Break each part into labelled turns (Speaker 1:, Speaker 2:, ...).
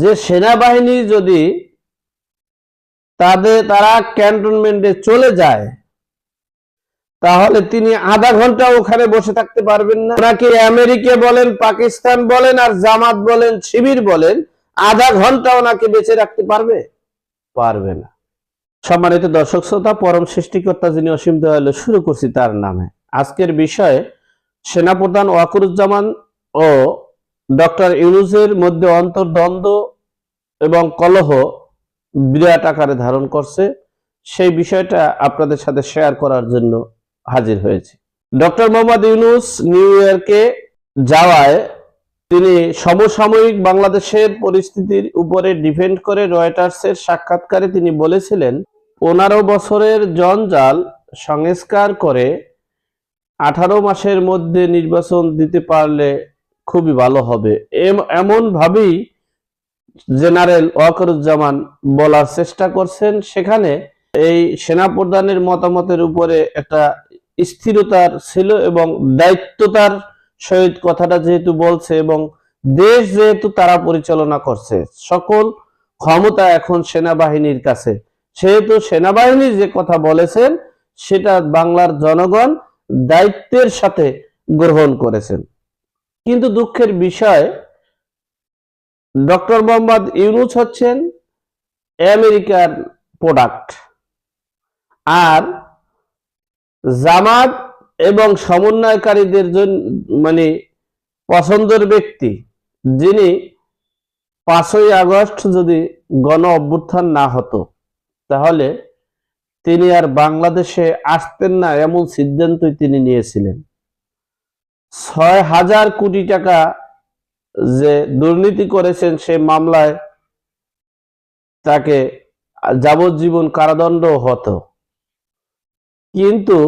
Speaker 1: যে সেনাবাহিনী যদি তাদের, তারা ক্যান্টনমেন্টে চলে যায়, তাহলে তিনি আধা ঘণ্টা ওখানে বসে থাকতে পারবেন না। নাকি আমেরিকা বলেন, পাকিস্তান বলেন, আর জামাত বলেন, শিবির বলেন, আধা ঘণ্টা ওনাকে বেঁচে রাখতে পারবে? পারবে না। সম্মানিত দর্শক শ্রোতা, পরম সৃষ্টিকর্তা যিনি অসীম দয়ালু, শুরু করছি তার নামে। আজকের বিষয়ে, সেনাপ্রধান ওয়াকুরুজ্জামান ও ডক্টর ইউনুসের মধ্যে অন্তর্দ্বন্দ্ব এবং কলহ বিরাট আকারে ধারণ করছে, সেই বিষয়টা আপনাদের সাথে শেয়ার করার জন্য হাজির হয়েছে। ডক্টর মোহাম্মদ ইউনুস নিউ ইয়র্কে যাওয়ায় তিনি সমসাময়িক বাংলাদেশের পরিস্থিতির উপরে ডিপেন্ড করে রয়টার্সের সাক্ষাৎকারে তিনি বলেছিলেন, পনেরো বছরের জঞ্জাল সংস্কার করে আঠারো মাসের মধ্যে নির্বাচন দিতে পারলে খুবই ভালো হবে। এম- এমনভাবেই জেনারেল ওয়াকরুজ্জামান বলার চেষ্টা করছেন, সেখানে এই সেনাপ্রধানের মতামতের উপরে একটা স্থিরতার ছিল এবং দায়িত্বতার সহিত কথাটা যেহেতু বলছে এবং দেশ যেহেতু তারা পরিচালনা করছে, সকল ক্ষমতা এখন সেনাবাহিনীর কাছে। সেহেতু সেনাবাহিনী যে কথা বলেছেন, সেটা বাংলার জনগণ দায়িত্বের সাথে গ্রহণ করেছেন। কিন্তু দুঃখের বিষয়, ডক্টর মোহাম্মদ ইউনুস হচ্ছেন আমেরিকার প্রোডাক্ট আর জামাত এবং সমন্বয়কারীদের জন্য মানে পছন্দের ব্যক্তি, যিনি পাঁচই আগস্ট যদি গণ অভ্যুত্থান না হতো, তাহলে তিনি আর বাংলাদেশে আসতেন না এমন সিদ্ধান্তই তিনি নিয়েছিলেন। ছয় হাজার কোটি টাকা যে দুর্নীতি করেছেন সে মামলায় তাকে যাবজ্জীবন কারাদণ্ড হতো। কিন্তু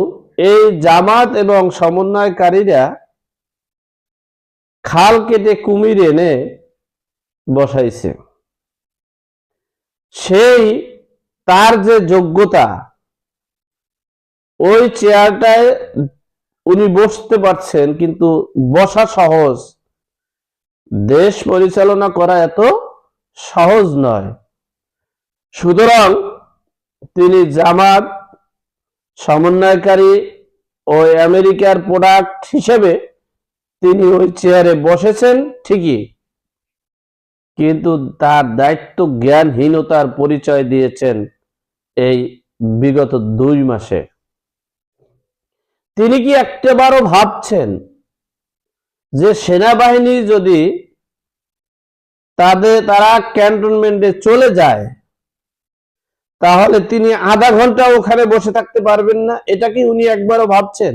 Speaker 1: এই জামাত এবং সমন্বয়কারীরা খাল কেটে কুমির এনে বসাইছে। সেই তার যে যোগ্যতা, ওই চেয়ারটায় উনি বসতে পারছেন, কিন্তু বসা সহজ। দেশ পরিচালনা করা এত সহজ নয়। সুতরাং তিনি জামাত, সমন্বয়কারী ও আমেরিকার প্রোডাক্ট হিসেবে তিনি ওই চেয়ারে বসেছেন ঠিকই, কিন্তু তার দায়িত্ব জ্ঞানহীনতার পরিচয় দিয়েছেন এই বিগত দুই মাসে। তিনি কি একটাবারও ভাবছেন যে সেনাবাহিনী যদি তাদের, তারা ক্যান্টনমেন্টে চলে যায়, তাহলে তিনি আধা ঘণ্টা ওখানে বসে থাকতে পারবেন না? এটা কি উনি একবারও ভাবছেন?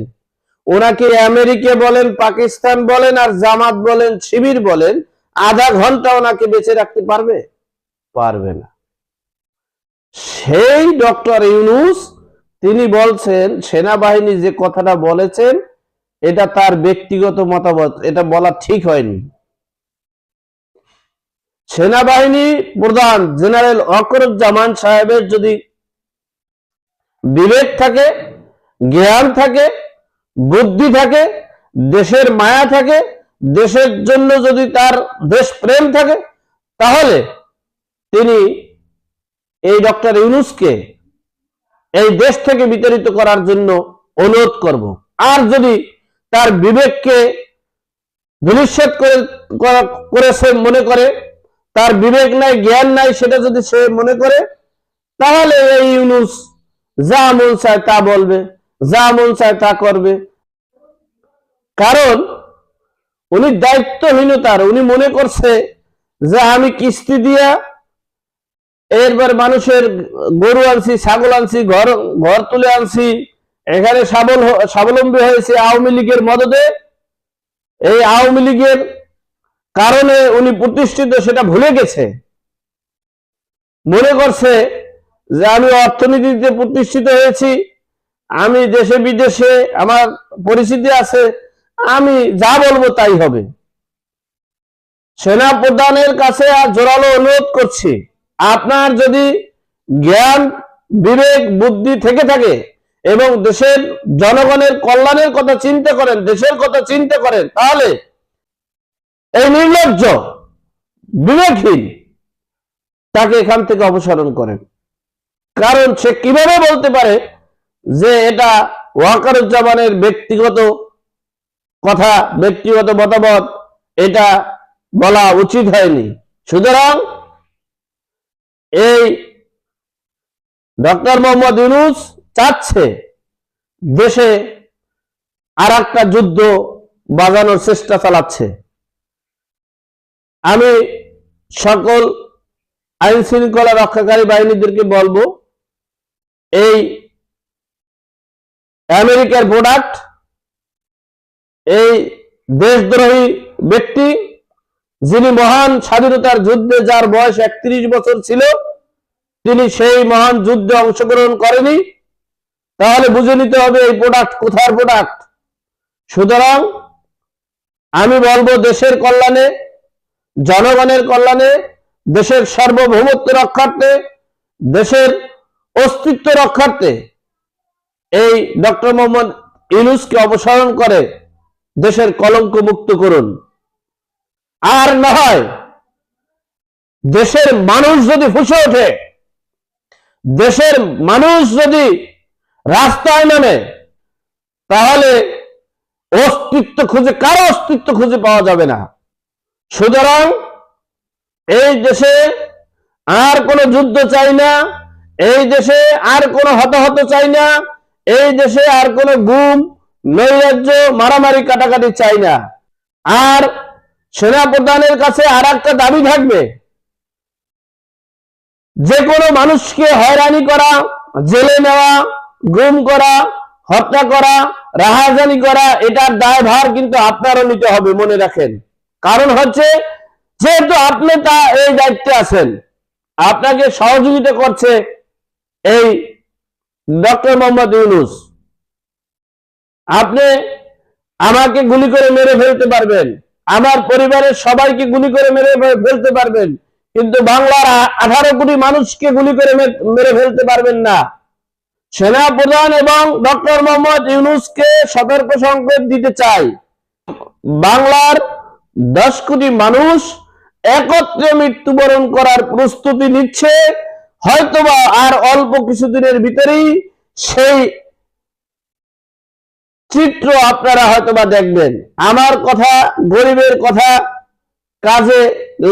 Speaker 1: ওনাকে আমেরিকা বলেন, পাকিস্তান বলেন, আর জামাত বলেন, শিবির বলেন, আধা ঘণ্টা ওনাকে বেঁচে রাখতে পারবে? পারবে না। সেই ডক্টর ইউনুস তিনি বলছেন, সেনাবাহিনী যে কথাটা বলেছেন, এটা তার ব্যক্তিগত মতামত, এটা বলা ঠিক হয়নি। সেনাবাহিনী প্রধান জেনারেল অকরুজ্জামান সাহেবের যদি বিবেক থাকে, জ্ঞান থাকে, বুদ্ধি থাকে, দেশের মায়া থাকে, দেশের জন্য যদি তার দেশ প্রেম থাকে, তাহলে তিনি এই ডক্টর ইউনুসকে এই দেশ থেকে বিতাড়িত করার জন্য অনুরোধ করব। আর যদি তার বিবেককে ধূলিসাৎ করে করেছে মনে করে, তার বিবেক নাই, জ্ঞান নাই, সেটা যদি সে মনে করে, তাহলে এই ইউনুস যা মন চায় তা বলবে, যা মন চায় তা করবে। কারণ উনি দায়িত্বহীনতার, উনি মনে করছে যে আমি কিস্তি দিয়া এরপর মানুষের গরু আনছি, ছাগল আনছি, ঘর ঘর তুলে আনছি। এখানে সাবল স্বাবলম্বী হয়েছে আওয়ামী লীগের মদতে এই আওয়ামী লীগের কারণে উনি প্রতিষ্ঠিত, সেটা ভুলে গেছে। মনে করছে যে আমি অর্থনীতিতে প্রতিষ্ঠিত হয়েছি, আমি দেশে বিদেশে আমার পরিচিতি আছে, আমি যা বলব তাই হবে। সেনা প্রধানের কাছে আর জোরালো অনুরোধ করছি। আপনার যদি জ্ঞান, বিবেক, বুদ্ধি থেকে থাকে এবং দেশের জনগণের কল্যাণের কথা চিন্তা করেন, দেশের কথা চিন্তা করেন, তাহলে এই নির্লজ্জ, বিবেকহীন তাকে এখান থেকে অপসারণ করেন। কারণ সে কীভাবে বলতে পারে যে এটা ওয়াকারুজ্জামানের ব্যক্তিগত কথা, ব্যক্তিগত মতামত, এটা বলা উচিত হয়নি। সুতরাং এই ডক্টর মোহাম্মদ ইউনুস চাচ্ছে দেশে আর একটা যুদ্ধ বাজানোর চেষ্টা চালাচ্ছে। আমি সকল আইন শৃঙ্খলা রক্ষাকারী বাহিনীদেরকে বলব, এই আমেরিকার প্রোডাক্ট এই দেশদ্রোহী ব্যক্তি যিনি মহান স্বাধীনতার যুদ্ধে যার বয়স একত্রিশ বছর ছিল, তিনি সেই মহান যুদ্ধে অংশগ্রহণ করেনি। তাহলে বুঝে নিতে হবে এই প্রোডাক্ট কোথার প্রোডাক্ট সুতরাং আমি বলব দেশের কল্যাণে, জনগণের কল্যাণে, দেশের সার্বভৌমত্ব রক্ষার্থে, দেশের অস্তিত্ব রক্ষার্থে এই ডক্টর মোহাম্মদ ইউনুসকে অপসারণ করে দেশের কলঙ্ক মুক্ত করুন। আর না হয় দেশের মানুষ যদি ফুসে ওঠে, দেশের মানুষ যদি রাস্তায় নামে, তাহলে অস্তিত্ব খুঁজে, কারও অস্তিত্ব খুঁজে পাওয়া যাবে না। সুতরাং এই দেশে আর কোনো যুদ্ধ চাই না, এই দেশে আর কোনো হতাহত চাই না, এই দেশে আর কোনো গুম, নৈরাজ্য, মারামারি, কাটাকাটি চাই না। আর সেনা প্রধানের কাছে আর একটা দাবি থাকবে। যে কোনো মানুষকে হয়রানি করা, জেলে নেওয়া, গুম করা, হত্যা করা, রাহাজানি করা, এটার দায়ভার কিন্তু আপনারও নিতে হবে, মনে রাখেন। কারণ হচ্ছে, যেহেতু আপনি তা এই দায়িত্বে আছেন, আপনাকে সহযোগিতা করছে এই ডক্টর মোহাম্মদ ইউনুস। আপনি আমাকে গুলি করে মেরে ফেলতে পারবেন। আমার পরিবারের সবাইকে গুলি করে মেরে ফেলতে পারবেন। কিন্তু বাংলার আঠারো কোটি মানুষকে গুলি করে মেরে ফেলতে পারবেন না। সেনা প্রধান এবং ডক্টর মোহাম্মদ ইউনুসকে সতর্ক সংকেত দিতে চাই। বাংলার দশ কোটি মানুষ একত্রে মৃত্যুবরণ করার প্রস্তুতি নিচ্ছে। হয়তোবা আর অল্প কিছুদিনের ভিতরেই সেই চিত্র আপনারা হয়তোবা দেখবেন। আমার কথা, গরিবের কথা কাজে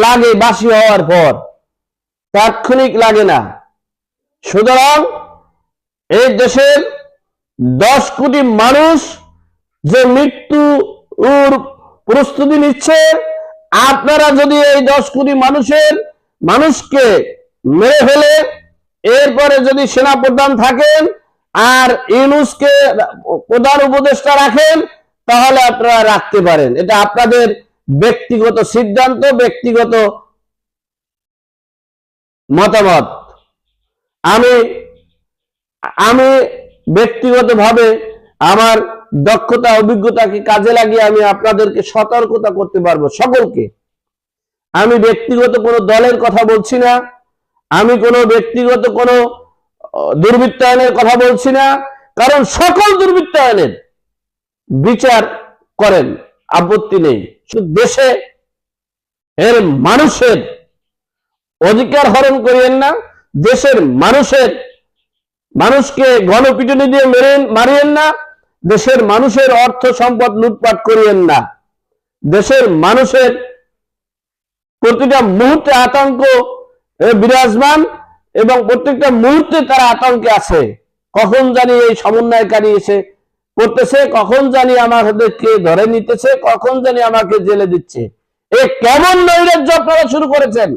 Speaker 1: লাগে, বাসি হওয়ার পর। তাৎক্ষণিক লাগে না। সুতরাং এই দেশের দশ কোটি মানুষ যে মৃত্যুর প্রস্তুতি নিচ্ছে, আপনারা যদি এই দশ কোটি মানুষের, মানুষকে মেরে ফেলে, এরপরে যদি সেনা প্রধান থাকেন আর ইউনুসকে প্রধান উপদেষ্টা রাখেন, তাহলে আপনারা রাখতে পারেন। এটা আপনাদের ব্যক্তিগত সিদ্ধান্ত, ব্যক্তিগত মতামত। আমি আমি ব্যক্তিগতভাবে আমার দক্ষতা, অভিজ্ঞতাকে কাজে লাগিয়ে আমি আপনাদেরকে সতর্কতা করতে পারব সকলকে। আমি ব্যক্তিগত কোনো দলের কথা বলছি না। আমি কোনো ব্যক্তিগত কোনো দুর্বৃত্তায়নের কথা বলছি না, কারণ সকল দুর্বৃত্তায়নের বিচার করেন, আপত্তি নেই। দেশে এর মানুষের অধিকার হরণ করিয়েন না, দেশের মানুষের, মানুষকে গণপিটুনি দিয়ে মেরে মারিয়েন না, দেশের মানুষের অর্থ সম্পদ লুটপাট করিয়েন না। দেশের মানুষের প্রতিটা মুহূর্তে আতঙ্ক বিরাজমান। এবং প্রত্যেকটা মুহূর্তে তারা আতঙ্কে আছে। কখন জানি এই সমন্বয়কারী এসে করতেছে কখন জানি আমাদেরকে ধরে নিতেছে, কখন জানি আমাকে জেলে দিচ্ছে। এ কেমন নৈরাজ্য আপনারা শুরু করেছেন?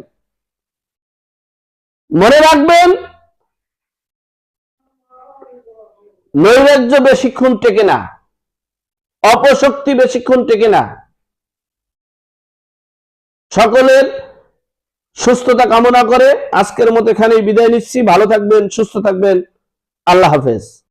Speaker 1: মনে রাখবেন, নৈরাজ্য বেশিক্ষণ টেকে না, অপশক্তি বেশিক্ষণ টেকে না। সকলের সুস্থতা কামনা করে আজকের মতো এখানেই বিদায় নিচ্ছি। ভালো থাকবেন সুস্থ থাকবেন। আল্লাহ হাফেজ।